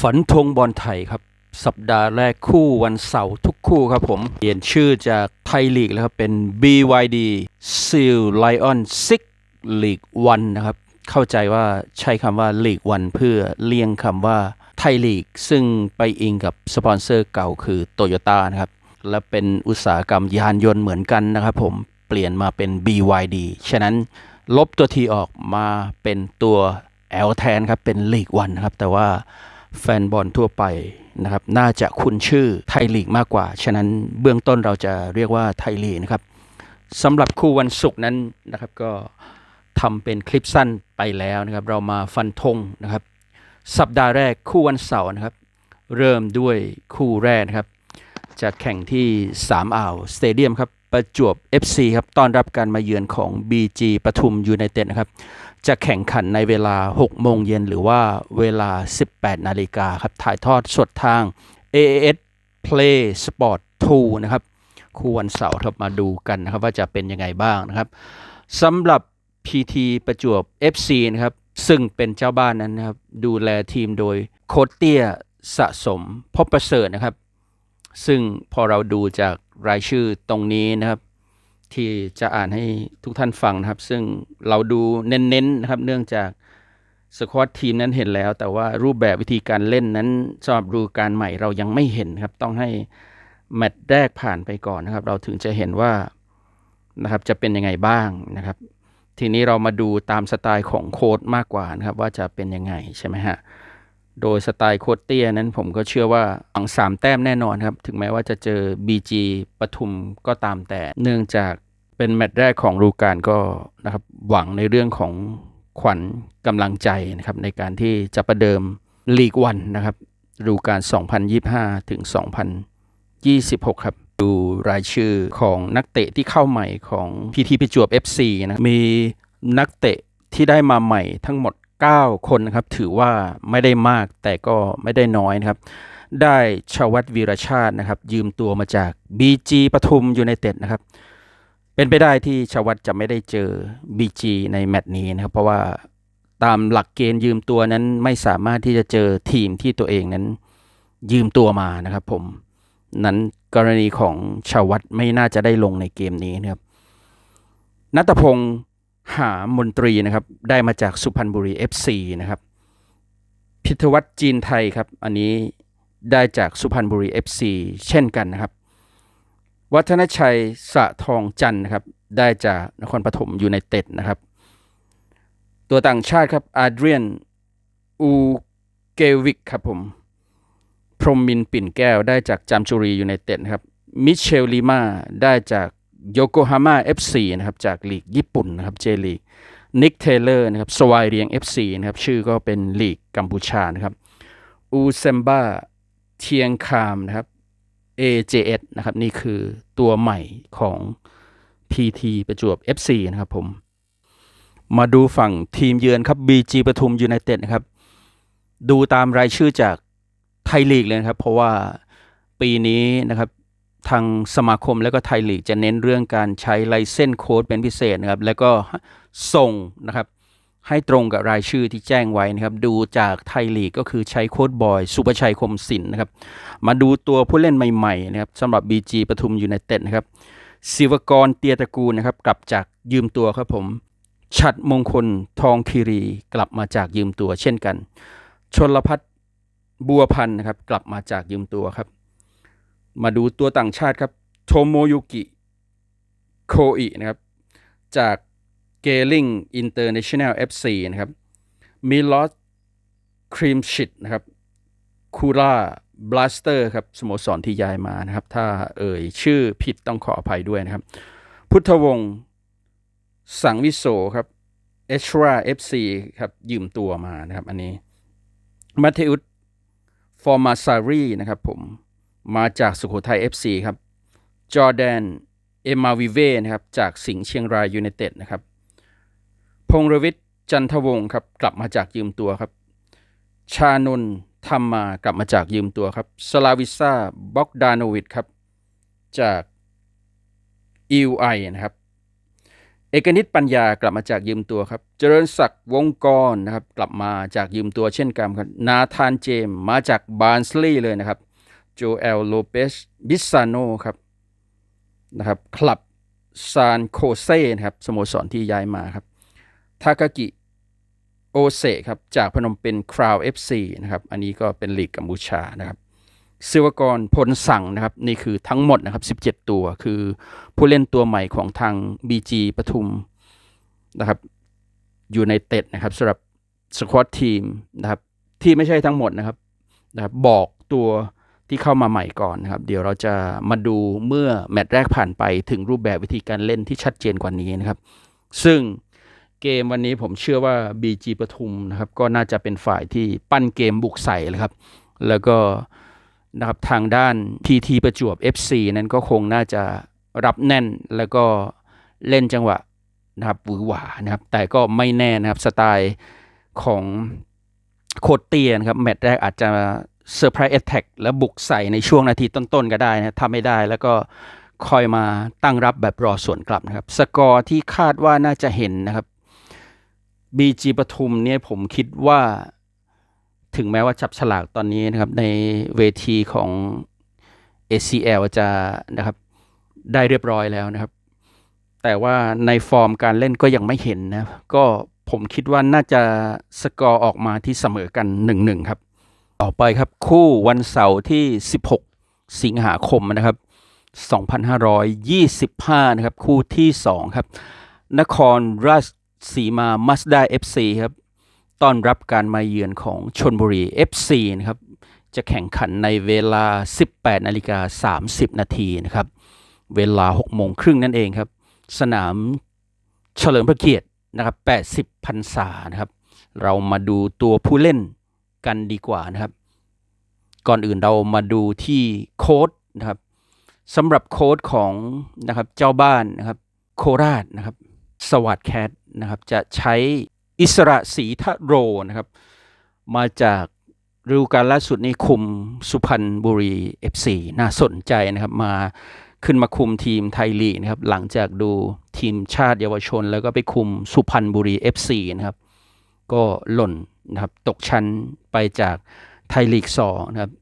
ฝันธงบอลไทยครับ สัปดาห์แรกคู่วันเสาร์ทุกคู่ครับผม เปลี่ยนชื่อจากไทยลีกแล้วครับ เป็น BYD Seal Lion 6 League 1นะครับ เข้าใจว่าใช้คำว่า League 1เพื่อเลี่ยงคำว่าไทยลีก ซึ่งไปอิงกับสปอนเซอร์เก่าคือ Toyota นะครับ และเป็นอุตสาหกรรมยานยนต์เหมือนกันนะครับผมเปลี่ยนมาเป็น BYD ฉะนั้นลบตัวทีออกมาเป็นตัว L แทนครับเป็นลีกวันนะครับ แต่ว่า แฟนบอลทั่วไปนะครับน่าจะคุ้นชื่อไทยลีกมากกว่า ฉะนั้นเบื้องต้นเราจะเรียกว่าไทยลีกนะครับสำหรับคู่วันศุกร์นั้นนะครับก็ทำเป็นคลิปสั้นไปแล้วนะครับ เรามาฟันธงนะครับ สัปดาห์แรกคู่วันเสาร์นะครับ เริ่มด้วยคู่แรกนะครับจะแข่งที่3อ่าวสเตเดียมครับ ประจวบ FC ครับต้อนรับการมาเยือนของ BG ปทุมยูไนเต็ดนะครับ จะแข่งขันในเวลา 6 โมงเย็นหรือว่าเวลา 18 นาฬิกาครับ ถ่ายทอดสดทาง AAS Play Sport 2 นะครับคู่วันเสาร์ครับมาดูกันนะครับ ว่าจะเป็นยังไงบ้างนะครับสำหรับ PT ประจวบ FC นะครับ ซึ่งเป็นเจ้าบ้านนั้นนะครับ ดูแลทีมโดยโคชเตียสะสมพบประเสริฐนะครับ ซึ่งพอเราดูจาก รายชื่อตรงนี้นะครับ ที่จะอ่านให้ทุกท่านฟังนะครับ ซึ่งเราดูเน้นๆนะครับ เนื่องจากสควอตทีมนั้นเห็นแล้ว แต่ว่ารูปแบบวิธีการเล่นนั้นสำหรับดูการใหม่เรายังไม่เห็นครับ ต้องให้แมตช์แรกผ่านไปก่อนนะครับ เราถึงจะเห็นว่านะครับจะเป็นยังไงบ้างนะครับ ทีนี้เรามาดูตามสไตล์ของโค้ดมากกว่านะครับ ว่าจะเป็นยังไงใช่ไหมฮะ โดยสไตล์โคตเตี้ยนั้นผมก็เชื่อว่าฝังสามแต้มแน่นอนครับ ถึงแม้ว่าจะเจอ BG ปทุมก็ตามแต่ เนื่องจากเป็นแมตช์แรกของฤดูกาลก็นะครับหวังในเรื่องของขวัญกำลังใจนะครับในการที่จะประเดิมลีกวันนะครับฤดูกาล2025 ถึง 2026 ครับ ดูรายชื่อของนักเตะที่เข้าใหม่ของพีทีประจวบ FC นะมีนักเตะที่ได้มาใหม่ทั้งหมด 9 คนนะครับ ถือว่าไม่ได้มากแต่ก็ไม่ได้น้อยนะครับ ได้ชวัตวีรชาตินะครับ ยืมตัวมาจาก BG ปทุมยูไนเต็ดนะครับ เป็นไปได้ที่ชวัตจะไม่ได้เจอ BG ในแมตช์นี้นะครับ เพราะว่าตามหลักเกณฑ์ยืมตัวนั้นไม่สามารถที่จะเจอทีมที่ตัวเองนั้นยืมตัวมานะครับ ผมนั้นกรณีของชาวัตไม่น่าจะได้ลงในเกมนี้นะครับนัตพงศ์ หามนตรีนะครับ ได้มาจากสุพรรณบุรี FC นะครับ พิทวัตจีนไทยครับ อันนี้ได้จากสุพรรณบุรี FC เช่นกันนะครับ วัฒนชัยสะทองจันนะครับ ได้จากนครปฐมยูไนเต็ดนะครับ ตัวต่างชาติครับอาเดรียนอูเกวิกครับผม พรหมมินปิ่นแก้วได้จากจามจุรียูไนเต็ดครับ มิเชลลิมาได้จาก โยโกฮาม่า FC นะครับจากลีกญี่ปุ่นนะครับเจลีกนิกเทเลอร์นะครับสวายเรียง FC นะครับชื่อก็เป็นลีกกัมพูชานะครับอูเซมบ้าเทียงคามนะครับ AJS นะครับนี่คือตัวใหม่ของ PT ประจวบ FC นะครับผม มาดูฝั่งทีมเยือนครับ BG ปทุมยูไนเต็ดนะครับ ดูตามรายชื่อจากไทยลีกเลยนะครับ เพราะว่าปีนี้นะครับ ทางสมาคมและก็ไทยลีกจะเน้นเรื่องการใช้ไลเส้นโค้ดเป็นพิเศษนะครับ แล้วก็ส่งนะครับให้ตรงกับรายชื่อที่แจ้งไว้นะครับ ดูจากไทยลีกก็คือใช้โค้ดบอย สุประชัยคมศิลป์นะครับ มาดูตัวผู้เล่นใหม่ๆนะครับสำหรับ BG ปทุมยูไนเต็ดนะครับศิวกรเตียตระกูลนะครับ กลับจากยืมตัวครับผมฉัดมงคลทองคีรีกลับมาจากยืมตัวเช่นกัน ชนลพัฒน์บัวพันธ์นะครับ กลับมาจากยืมตัวครับ มาดูตัวต่างชาติครับโทโมยุกิโคอินะครับจากเกลิงอินเตอร์เนชั่นแนล FC นะครับมิลอสครีมชิดนะครับคูราบลัสเตอร์ครับสโมสรที่ย้ายมานะครับ ถ้าเอ่ยชื่อผิดต้องขออภัยด้วยนะครับ พุทธวงศ์สังวิโสครับเอชราเอฟซีครับ ยืมตัวมานะครับ อันนี้มาเทอุสฟอร์มาซารีนะครับผม มาจากสุโขทัย FC ครับจอร์แดนเอมาวิเวนะครับจากสิงห์เชียงรายยูไนเต็ดนะครับพงรวิทย์จันทวงศ์ครับกลับมาจากยืมตัวครับ ชานนท์ธรรมากลับมาจากยืมตัวครับสลาวิซ่าบ็อกดานวิดครับจาก EUI นะครับเอกนิตปัญญากลับมาจากยืมตัวครับ เจริญศักดิ์วงกรนะครับกลับมาจากยืมตัวเช่นกันครับนาธานเจมมาจากบาร์นสลีย์เลยนะครับ โจเอลโลเปสบิซานโนครับนะครับคลับซานโคเซ่นะครับสโมสรที่ย้ายมาครับทากากิโอเซครับจากพนมเป็นคราว FC นะครับอันนี้ก็เป็นลีกกัมพูชานะครับศิวกรพลสั่งนะครับนี่คือทั้งหมดนะครับ 17 ตัวคือผู้เล่นตัวใหม่ของทาง BG ปทุมนะครับอยู่ในเต็ดนะครับสำหรับสควอตทีมนะครับที่ไม่ใช่ทั้งหมดนะครับนะครับบอกตัว ที่เข้ามาใหม่ก่อนนะครับ เดี๋ยวเราจะมาดูเมื่อแมตช์แรกผ่านไปถึงรูปแบบวิธีการเล่นที่ชัดเจนกว่านี้นะครับ ซึ่งเกมวันนี้ผมเชื่อว่า BG ปทุมนะครับ ก็น่าจะเป็นฝ่ายที่ปั้นเกมบุกใส่เลยครับ แล้วก็นะครับทางด้าน PT ประจวบ FC นั้นก็คงน่าจะรับแน่นแล้วก็เล่นจังหวะนะครับหวือหวานะครับ แต่ก็ไม่แน่นะครับสไตล์ของโคตเตียนครับแมตช์แรกอาจจะ เซอร์ไพรส์แอตแทกแล้วบุกใส่ในช่วงนาทีต้นๆก็ได้นะถ้าไม่ได้แล้วก็คอยมาตั้งรับแบบรอสวนกลับนะครับ สกอร์ที่คาดว่าน่าจะเห็นนะครับ BG ปทุมเนี่ยผมคิดว่าถึงแม้ว่าจับฉลากตอนนี้นะครับ ในเวทีของ ACL จะนะครับได้เรียบร้อยแล้วนะครับ แต่ว่าในฟอร์มการเล่นก็ยังไม่เห็นนะก็ผมคิดว่าน่าจะสกอร์ออกมาที่เสมอกัน 1-1 ครับ ต่อไปครับคู่วันเสาร์ที่ 16 สิงหาคมนะครับ 2525 นะครับ คู่ที่ 2 ครับ นครราชสีมามัสด้า FC ครับต้อนรับการมาเยือนของชนบุรี FC นะครับ จะแข่งขันในเวลา 18 นาฬิกา 30 นาทีนะครับ เวลา 6 โมงครึ่งนั่นเองครับ สนามเฉลิมพระเกียรตินะครับ 80พรรษานะครับ เรามาดูตัวผู้เล่น กันดีกว่านะครับ ก่อนอื่นเรามาดูที่โค้ดนะครับสำหรับโค้ดของนะครับเจ้าบ้านนะครับโคราชนะครับสวัสดแคทนะครับจะใช้อิสระศรีทะโรนะครับ มาจากฤดูกาลล่าสุดนี้คุมสุพรรณบุรี FC น่าสนใจนะครับมาขึ้นมาคุมทีมไทยลีกนะครับ หลังจากดูทีมชาติเยาวชน แล้วก็ไปคุมสุพรรณบุรี FC นะครับ ก็หล่น นะครับตกชั้นไปจากไทยลีก2นะครับ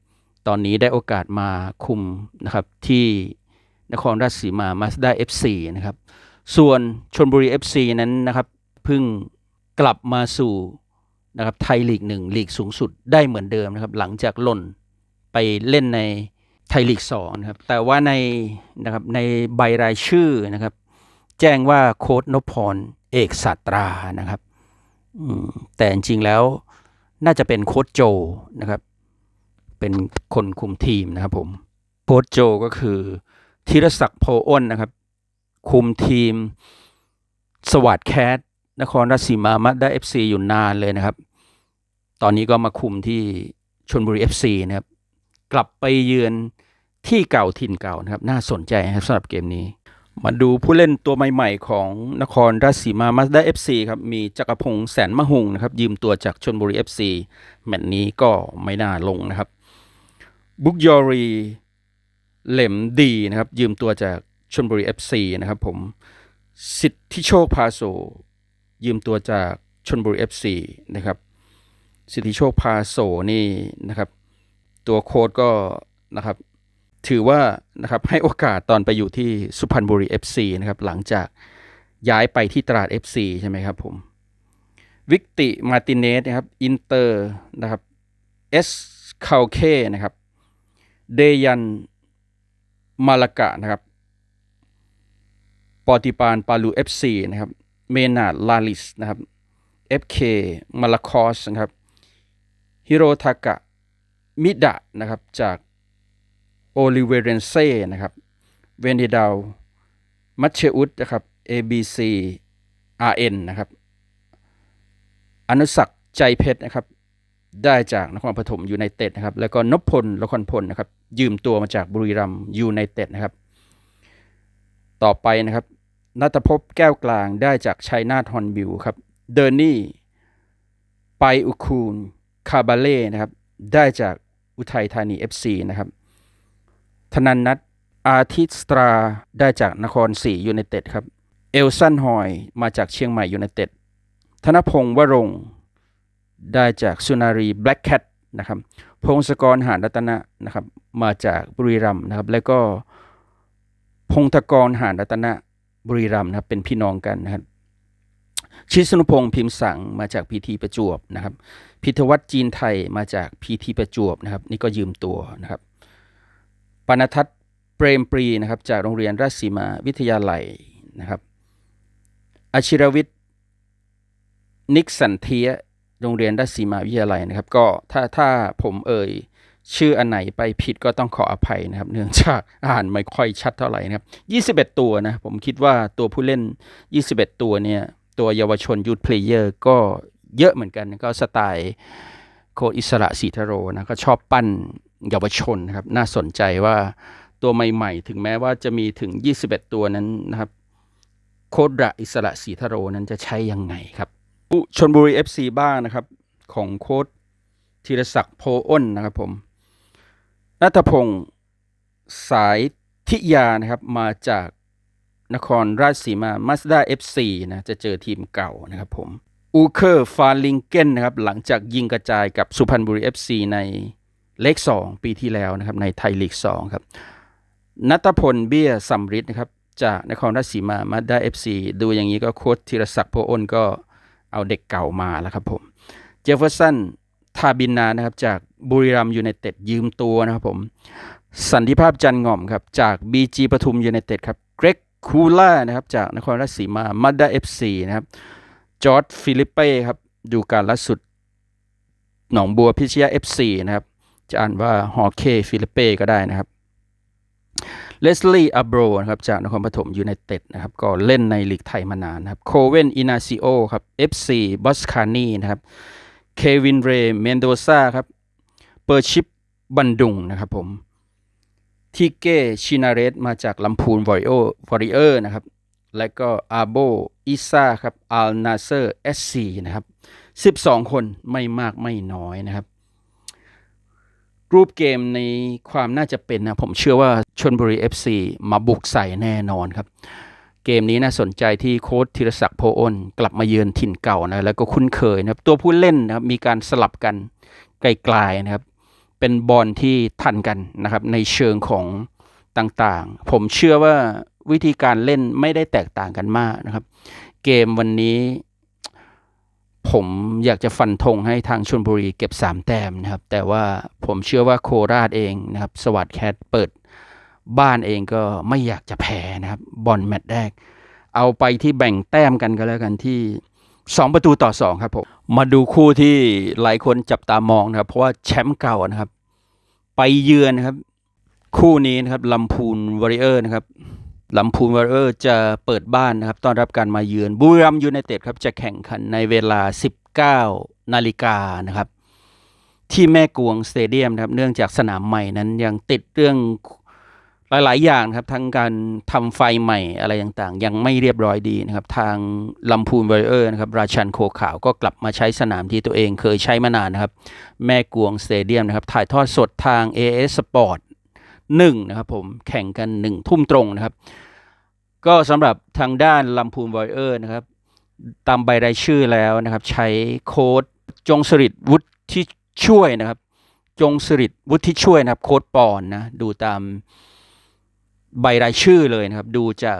ตอนนี้ได้โอกาสมาคุมนะครับที่นครราชสีมามาสด้า FC นะครับส่วนชนบุรี FC นั้นนะครับเพิ่งกลับมาสู่นะครับไทยลีกหนึ่งลีกสูงสุดได้เหมือนเดิมนะครับหลังจากล่นไปเล่นในไทยลีกสองนะครับแต่ว่าในนะครับในใบรายชื่อนะครับแจ้งว่าโค้ดนพพรเอกศาสตรานะครับ แต่จริงๆแล้วน่าจะเป็นโค้ดโจนะครับ เป็นคนคุมทีมนะครับผม โค้ชโจก็คือธีรศักดิ์โพอ้นนะครับ คุมทีมสวัสดแคทนครราชสีมามาได้เอฟซีอยู่นานเลยนะครับ ตอนนี้ก็มาคุมที่ชนบุรี FC นะครับ กลับไปเยือนที่เก่าถิ่นเก่านะครับ น่าสนใจนะครับสำหรับเกมนี้ มาดูผู้เล่นตัวใหม่ๆ ของนครราชสีมามาสด้าเอฟซีครับ มีจักรพงษ์แสนมะหุงนะครับ ยืมตัวจากชนบุรี FC แมตช์นี้ก็ไม่น่าลงนะครับบุกยอรีเหล่มดีนะครับ ยืมตัวจากชนบุรี FC นะครับผมสิทธิโชคพาโซยืมตัวจากชนบุรี FC นะครับสิทธิโชคพาโซนี่นะครับ ตัวโค้ดก็นะครับ ถือว่านะครับให้โอกาสตอนไปอยู่ที่สุพรรณบุรี FC นะครับหลังจากย้ายไปที่ตราด FC ใช่ไหมครับผมวิกติมาติเนสนะครับอินเตอร์นะครับเอสคาเคนะครับเดยันมาลากะนะครับปอติปานปาลูเอฟซีนะครับเมนาดลาลิสนะครับ FK มาลาคอสนะครับฮิโรทากะมิดะนะครับจาก โอลิเวเรนเซ่นะครับ เวนเดาวมัชเชอุสนะครับ ABC RN นะครับ อนุสักดิ์ใจเพชรนะครับ ได้จากนครปฐมยูไนเต็ดนะครับ แล้วก็นพพลละครพลนะครับ ยืมตัวมาจากบุรีรัมย์ยูไนเต็ดนะครับ ต่อไปนะครับนัทภพแก้วกลางได้จากชัยนาทฮอนบิวครับ เดอร์นี่ ไปอุคูน คาบาเล่นะครับ ได้จากอุทัยธานี FC นะครับ ธนันนัทอาทิตสตราได้จากนครศรียูไนเต็ดครับ เอลซันฮอยมาจากเชียงใหม่ยูไนเต็ด ธนพงศ์วรงได้จากสุนารีแบล็กแคทนะครับพงศกรหานรัตนะนะครับมาจากบุรีรัมย์นะครับแล้วก็พงศกรหานรัตนะบุรีรัมย์นะครับเป็นพี่น้องกันนะครับชิสนุพงศ์พิมพ์สังมาจากพีทีประจวบนะครับพิทวัฒน์จีนไทยมาจากพีทีประจวบนะครับนี่ก็ยืมตัวนะครับ ปนทัศน์เปรมปรีนะครับจากโรงเรียนราชสีมาวิทยาลัยนะครับอาชิรวิทย์นิกสันเทียโรงเรียนราชสีมาวิทยาลัยนะครับ ก็ถ้าถ้าผมเอ่ยชื่ออันไหนไปผิดก็ต้องขออภัยนะครับ เนื่องจากอ่านไม่ค่อยชัดเท่าไหร่นะครับ21 ตัวนะ ผมคิดว่าตัวผู้เล่น 21 ตัวเนี่ย ตัวเยาวชนยูทเพลเยอร์ก็เยอะเหมือนกัน ก็สไตล์โคอิสระสีทโรนะ ก็ชอบปั้น เยาวชนนะครับน่าสนใจว่าตัวใหม่ๆ ถึงแม้ว่าจะมีถึง 21 ตัวนั้นนะครับ โคดระอิสระศรีทโรนั้นจะใช้ยังไงครับชนบุรี FC บ้างนะครับ ของโค้ดธีรศักดิ์โพอ้นนะครับผมนัทพงศ์สายทิยานะครับมาจากนครราชสีมามาสด้า FC นะจะเจอทีมเก่านะครับผมอูเคอร์ฟาลิงเกนนะครับหลังจากยิงกระจายกับสุพรรณบุรี FC ใน เลข 2 ปีที่แล้วนะครับในไทยลีก2ครับนัทพลเบี้ยสัมฤทธิ์นะครับจากนครราชสีมามาได้เอฟซีดูอย่างนี้ก็โค้ชธีรศักดิ์โพอ้นก็เอาเด็กเก่ามาแล้วครับผมเจฟเฟอร์สันทาบินนานะครับจากบุรีรัมยูไนเต็ดยืมตัวนะครับผมสันติภาพจันง่อมครับจาก BG ปทุมยูไนเต็ดครับเกรกคูล่านะครับจากนครราชสีมามาด้าเอฟซีนะครับจอร์ดฟิลิปเป้ครับดูการล่าสุดหนองบัวพิชยาเอฟซีนะครับ จะอ่านว่าฮอเคฟิลิเป้ก็ได้นะครับเลสลีย์อับโรนะครับจากนครปฐมยูไนเต็ดนะครับก็เล่นในลีกไทยมานานนะครับโคเวนอินาซิโอครับ FC บอสคานีนะครับเควินเรเมนโดซาครับเปอร์ชิปบันดุงนะครับผมทิเก้ชินาเรสมาจากลำพูนวอริโอวอริเออร์นะครับและก็อาโบอิซาครับอัลนาเซอร์เอสซีนะครับ 12 คนไม่มากไม่น้อยนะครับ รูปเกมในความน่าจะเป็นนะ ผมเชื่อว่าชนบุรี FC มาบุกใส่แน่นอนครับ เกมนี้น่าสนใจที่โค้ชธีรศักดิ์โพอ้นกลับมาเยือนถิ่นเก่านะ แล้วก็คุ้นเคยนะครับ ตัวผู้เล่นนะครับมีการสลับกันไกลๆนะครับ เป็นบอลที่ทันกันนะครับ ในเชิงของต่างๆ ผมเชื่อว่าวิธีการเล่นไม่ได้แตกต่างกันมากนะครับ เกมวันนี้ ผมอยากจะฟันธงให้ทางชลบุรีเก็บ 3 แต้มนะครับ แต่ว่าผมเชื่อว่าโคราชเองนะครับ สวัสดแคทเปิดบ้านเองก็ไม่อยากจะแพ้นะครับ บอลแมตช์แรก เอาไปที่แบ่งแต้มกันก็แล้วกันที่ 2 ประตูต่อ 2 ครับผม มาดูคู่ที่หลายคนจับตามองนะครับ เพราะว่าแชมป์เก่านะครับ ไปเยือนนะครับ คู่นี้นะครับลำพูนวอริเออร์นะครับ ลำพูนวอริเออร์จะเปิดบ้านนะครับต้อนรับการมาเยือนบุรีรัมยูไนเต็ดครับจะแข่งขันในเวลา 19 นาฬิกานะครับที่แม่กวงสเตเดียมนะครับเนื่องจากสนามใหม่นั้นยังติดเรื่องหลาย ๆ อย่างครับทั้งการทำไฟใหม่อะไรต่าง ๆ ยังไม่เรียบร้อยดีนะครับ ทางลำพูนวเออร์นะครับราชันโคขาวก็กลับมาใช้สนามที่ตัวเองเคยใช้มานานนะครับ แม่กวงสเตเดียมนะครับ ถ่ายทอดสดทาง AS Sport หนึ่งนะครับผมแข่งกันหนึ่งทุ่มตรงนะครับ ก็สำหรับทางด้านลำพูนวอริเออร์นะครับ ตามใบรายชื่อแล้วนะครับ ใช้โค้ดจงสริดวุฒิช่วยนะครับ จงสริดวุฒิช่วยนะครับ โค้ดปอนนะดูตามใบรายชื่อเลยนะครับ ดูจาก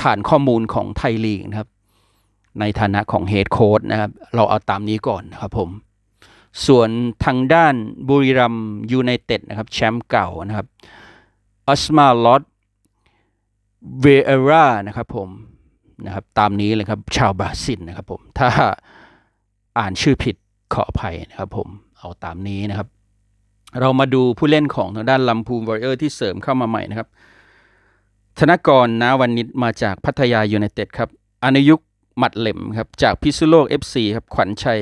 ฐานข้อมูลของไทยลีกนะครับ ในฐานะของเฮดโค้ดนะครับ เราเอาตามนี้ก่อนนะครับผม ส่วนทางด้านบุรีรัมยูไนเต็ดนะครับแชมป์เก่านะครับออสมาลอตเวเอรานะครับผมนะครับตามนี้เลยครับชาวบราซิลนะครับผมถ้าอ่านชื่อผิดขออภัยนะครับผมเอาตามนี้นะครับ เรามาดูผู้เล่นของทางด้านลำพูนวอริเออร์ที่เสริมเข้ามาใหม่นะครับ ธนกรนาวันนิดมาจากพัทยายูไนเต็ดครับอนุยุก หมัดเหล็มครับจากพิษณุโลก FC ครับขวัญชัย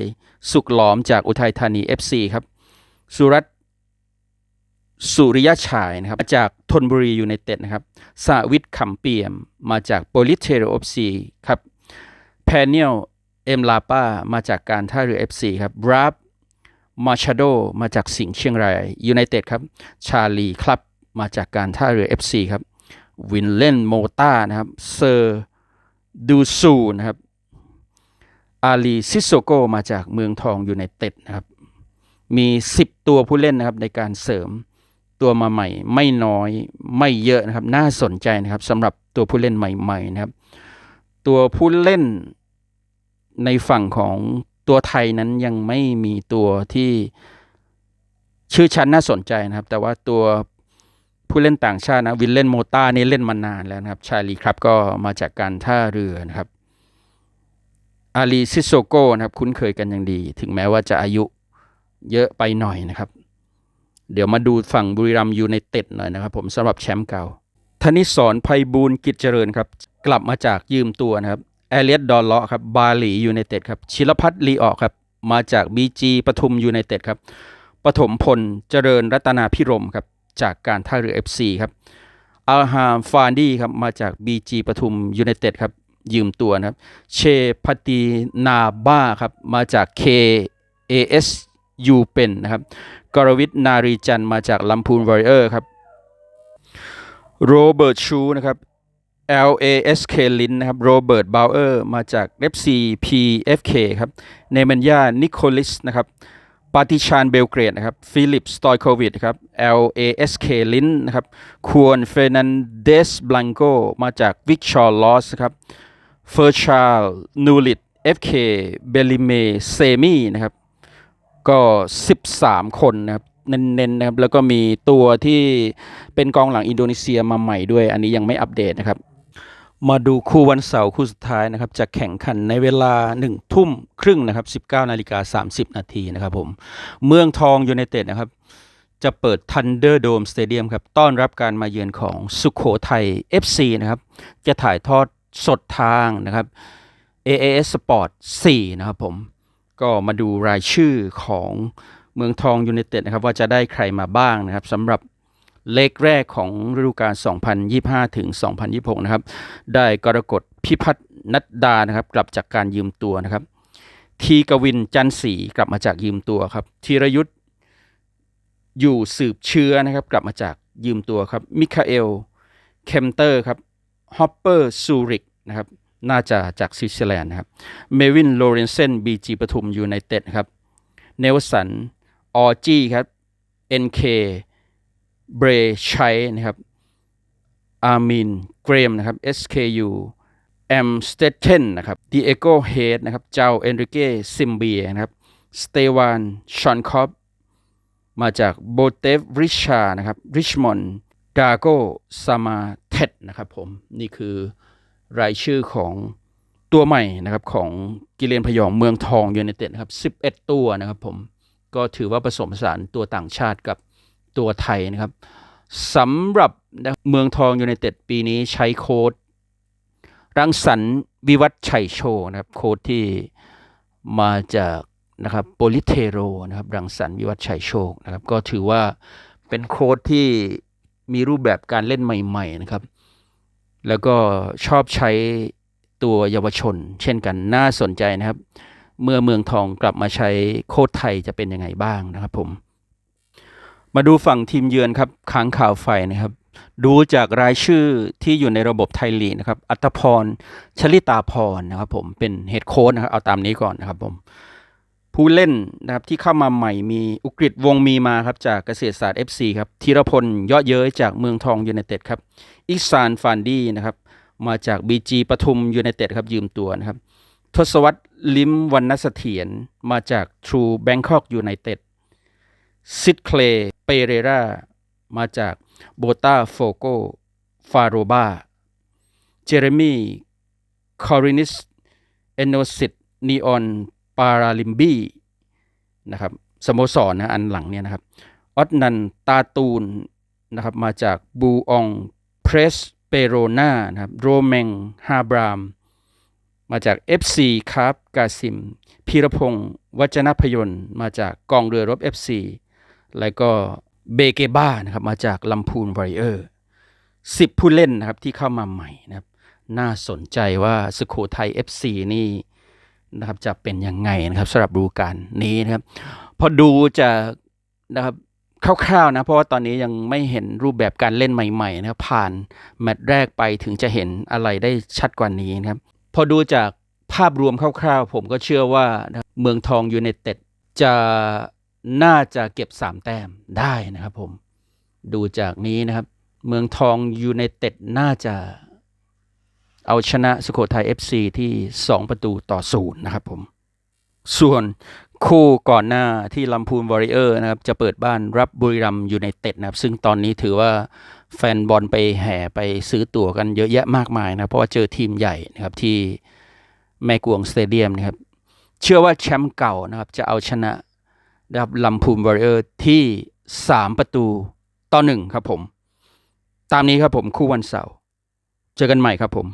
สุขหลอมจากอุทัยธานี FC ครับสุรัตสุริยฉายนะครับมาจากธนบุรียูไนเต็ดนะครับสาวิทย์ขำเปี่ยมมาจากโปลิเทโร FC ครับแพเนียลเอ็มลาป้ามาจากการท่าเรือ FC ครับบราฟมาชาโดมาจากสิงห์เชียงรายยูไนเต็ดครับชาลีครับมาจากการท่าเรือ FC ครับวินเล่นโมต้านะครับเซอร์ ดูซูนะครับอาลีซิโซโกมาจากเมืองทองยูไนเต็ดนะครับ มี 10 ตัวผู้เล่นนะครับในการเสริมตัวมาใหม่ ไม่น้อยไม่เยอะนะครับ น่าสนใจนะครับสำหรับตัวผู้เล่นใหม่ ๆ นะครับ ตัวผู้เล่นในฝั่งของตัวไทยนั้นยังไม่มีตัวที่ชื่อชั้นน่าสนใจนะครับ แต่ว่าตัว ผู้เล่นต่างชาตินะวินเล่นโมต้านี่เล่นมานานแล้วนะครับ ชาลีครับก็มาจากการท่าเรือนะครับอาลีซิโซโกนะครับคุ้นเคยกันอย่างดี ถึงแม้ว่าจะอายุเยอะไปหน่อยนะครับ เดี๋ยวมาดูฝั่งบุรีรัมย์ยูไนเต็ดหน่อยนะครับ ผมสำหรับแชมป์เก่าธนิสรภัยบูลย์กิจเจริญครับ กลับมาจากยืมตัวนะครับแอเลียดดอลเลาะครับบาหลียูไนเต็ดครับชิลพัฒน์ลีออกครับมาจากบีจีปทุมยูไนเต็ดครับปฐมพลเจริญรัตนาพิรมครับ จากการท่าเรือ FC ครับอัลฮามฟานดี้ครับมาจาก BG ปทุมยูไนเต็ดครับยืมตัวนะครับเชพตินาบ้าครับมาจาก KAS ยูเป็นนะครับกรวิทนารีจันมาจากลำพูนวอริเออร์ครับโรเบิร์ตชูนะครับ LASK ลินนะครับโรเบิร์ตบาวเออร์มาจาก FC PFK ครับเนมันยานิโคลิสนะครับ ปาติชานเบลเกรดนะครับฟิลิปสตอยโควิดครับ LASK ลินนะครับควรเฟรนันเดสบลังโกมาจากวิกชอร์ลอสครับเฟอร์ชาลนูลิต FK เบลิเมเซมีนะครับก็ 13 คนนะครับเน้นๆนะครับแล้วก็มีตัวที่เป็นกองหลังอินโดนีเซียมาใหม่ด้วย อันนี้ยังไม่อัปเดตนะครับ มาดูคู่วันเสาร์คู่สุดท้ายนะครับจะแข่งขันในเวลา 1 ทุ่มครึ่งนะครับ 19นาฬิกา30 นาทีนะครับผมเมืองทองยูไนเต็ดนะครับ จะเปิด Thunder Dome Stadium ครับ ต้อนรับการมาเยือนของสุขโขทัย FC นะครับ จะถ่ายทอดสดทางนะครับ AAS Sport 4 นะครับผม ก็มาดูรายชื่อของเมืองทองยูไนเต็ดนะครับ ว่าจะได้ใครมาบ้างนะครับสำหรับ เลขแรกของฤดูกาล 2025 ถึง 2026 นะครับ ได้กรกฎพิพัฒน์นัดดานะครับ กลับจากการยืมตัวนะครับ ทีกวินจันศรีกลับมาจากยืมตัวครับธีรยุทธ์อยู่สืบเชื้อนะครับ กลับมาจากยืมตัวครับ มิคาเอล เคมเตอร์ครับฮอปเปอร์ซูริกนะครับ น่าจะจากสวิตเซอร์แลนด์นะครับ เมวินโลเรนเซนบีจีปทุมยูไนเต็ดครับ เนลสัน ออจี้ครับ NK เบรชัยนะครับอาร์มินเกรมนะครับ SKU แอมสเตเทนนะครับดีเอโกเฮดนะครับเจ้าเอนริเกซิมเบียนะครับสเตวานชอนคอปมาจากโบเตฟริชานะครับริชมอนด์ดาโกซามาเทดนะครับผม นี่คือรายชื่อของตัวใหม่นะครับของกิเลนพยองเมืองทองยูไนเต็ดนะครับ 11 ตัวนะครับผม ก็ถือว่าผสมผสานตัวต่างชาติกับ ตัวไทยนะครับสำหรับเมืองทองยูไนเต็ดปีนี้ใช้โค้ดรังสรรค์วิวัฒชัยโชนะครับโค้ดที่มาจากนะครับโปลิเทโรนะครับรังสรรค์วิวัฒชัยโชคนะครับก็ถือว่าเป็นโค้ดที่มีรูปแบบการเล่นใหม่ ๆนะครับ แล้วก็ชอบใช้ตัวเยาวชน เช่นกันน่าสนใจนะครับ เมื่อเมืองทองกลับมาใช้โค้ดไทยจะเป็นยังไงบ้างนะครับผม มาดูฝั่งทีมเยือนครับค้างข่าวไฟนะครับ ดูจากรายชื่อที่อยู่ในระบบไทยลีกนะครับ อัตพรชลิตาพรนะครับผมเป็นเฮดโค้ชนะครับเอาตามนี้ก่อนนะครับผมผู้เล่นนะครับที่เข้ามาใหม่มีอุกฤษวงมีมาครับจากเกษตรศาสตร์ FC ครับธีรพลยอดเย้ยจากเมืองทองยูไนเต็ดครับอิซานฟานดี้นะครับมาจาก BG ปทุมยูไนเต็ดครับยืมตัวนะครับทศวรรษลิมวันนเสถียรมาจาก True Bangkok United ซิดเคลเปเรรามาจากโบตาโฟโกฟาโรบาเจเรมีคอรินิสเอโนซิตนีออนปาราลิมบีนะครับสโมสรนะอันหลังเนี่ยนะครับออตนันตาตูนนะครับมาจากบูอองเพรสเปโรนานะครับโรเมงฮาบราม มาจาก FC ครับกาซิมพีรพงศ์วัจนพยนต์มาจากกองเรือรบ FC แล้วก็เบเกบ้านะครับมาจากลำพูนวอริเออร์สิบผู้เล่นนะครับที่เข้ามาใหม่นะครับ น่าสนใจว่าสุโขทัย FC นี่นะครับจะเป็นยังไงนะครับสำหรับฤดูกาลนี้นะครับ พอดูจะนะครับคร่าวๆนะ เพราะว่าตอนนี้ยังไม่เห็นรูปแบบการเล่นใหม่ๆนะครับผ่านแมตช์แรกไปถึงจะเห็นอะไรได้ชัดกว่านี้นะครับ พอดูจากภาพรวมคร่าวๆ ผมก็เชื่อว่านะเมืองทองยูไนเต็ดจะ น่าจะเก็บ 3 แต้มได้นะครับผม ดูจากนี้นะครับ เมืองทองยูไนเต็ดน่าจะเอาชนะสุโขทัย FC ที่ 2 ประตูต่อศูนย์นะครับผม ส่วนคู่ก่อนหน้าที่ลำพูนวอริเออร์นะครับ จะเปิดบ้านรับบุรีรัมย์ยูไนเต็ดนะครับ ซึ่งตอนนี้ถือว่าแฟนบอลไปแห่ไปซื้อตั๋วกันเยอะแยะมากมายนะ เพราะว่าเจอทีมใหญ่นะครับที่แม่กวงสเตเดียมนะครับ เชื่อว่าแชมป์เก่านะครับจะเอาชนะ นะครับลำพูนวอริเออร์ที่ 3 ประตูต่อหนึ่งครับผม ตามนี้ครับผมคู่วันเสาร์เจอกันใหม่ครับผม